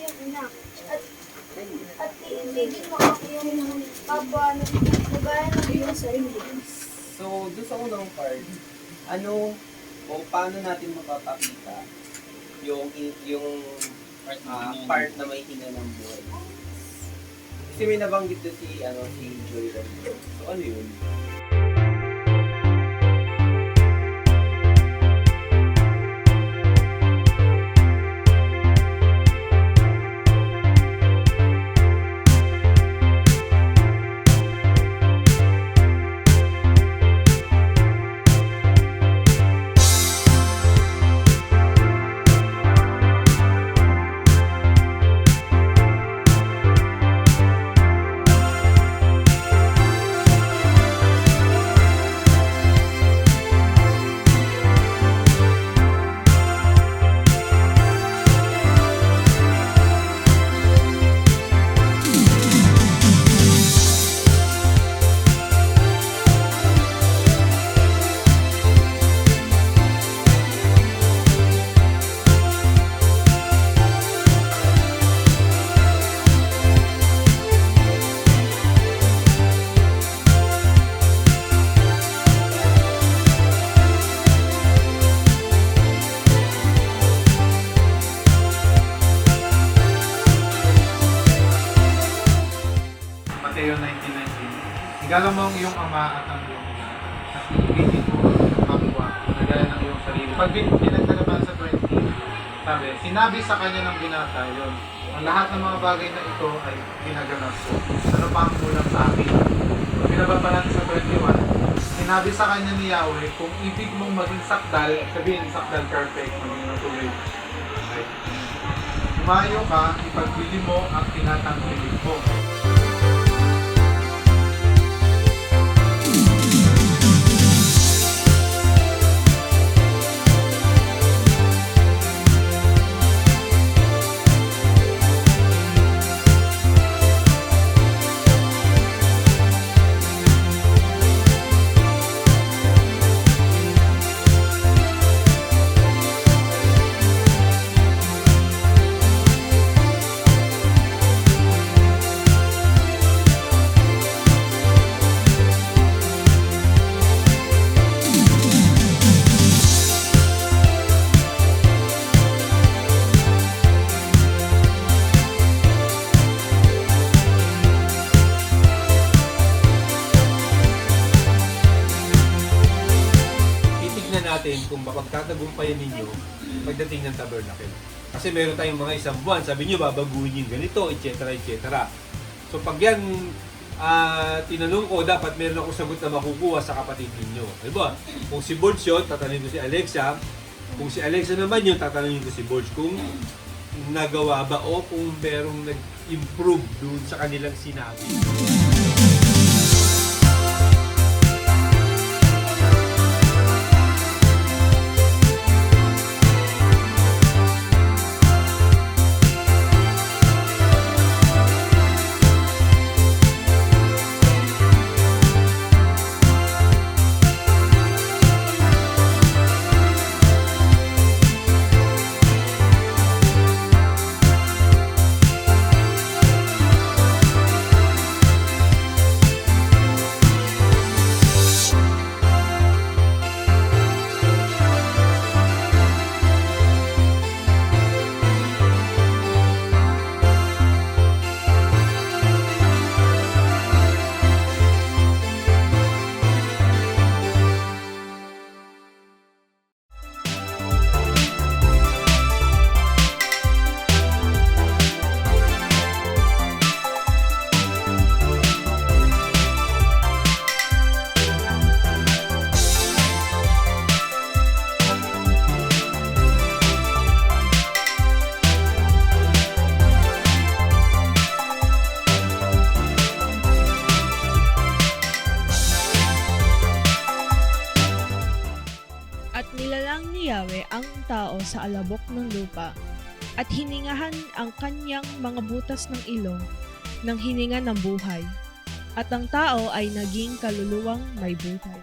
iyong ina. At, at iibigin mo ang iyong kapwa na kagaya ng iyong. So, doon sa unang part, ano o paano natin mapapakita yung yung uh, part na may hinga ng buhay? Kasi may nabanggit na si, ano, si Joy Ramiro. So, ano yun? 19.19 Igalang mo ang iyong ama at ang iyong ina at iibigin mo ang kapwa na gaya ng iyong sarili. Pag pinagdalaman sa 20, sabi, sinabi sa kanya ng binata yun, ang lahat ng mga bagay na ito ay ginaganap ko. Ano pa ang kulang sa akin? Pag binaba pa natin sa 21, sinabi sa kanya ni Yahweh, kung ibig mong maging sakdal, sabihin sakdal perfect, maging natuloy. Okay. Tumayo ka, ipagbili mo ang tinatangkilik mo. Natin kung mapagtatagumpayan ninyo pagdating ng tabernacle. Kasi meron tayong mga isang buwan, sabi niyo babaguhin yung ganito, etc. etc. So pag yan ah, tinanong ko, dapat meron akong sagot na makukuha sa kapatid ninyo. Diba? Kung si Borge yun, tatanungin ko si Alexa. Kung si Alexa naman yun, tatanungin ko si Borge kung nagawa ba o kung merong nag-improve dun sa kanilang sinabi. Ang tao sa alabok ng lupa at hiningahan ang kanyang mga butas ng ilong ng hininga ng buhay. At ang tao ay naging kaluluwang may buhay.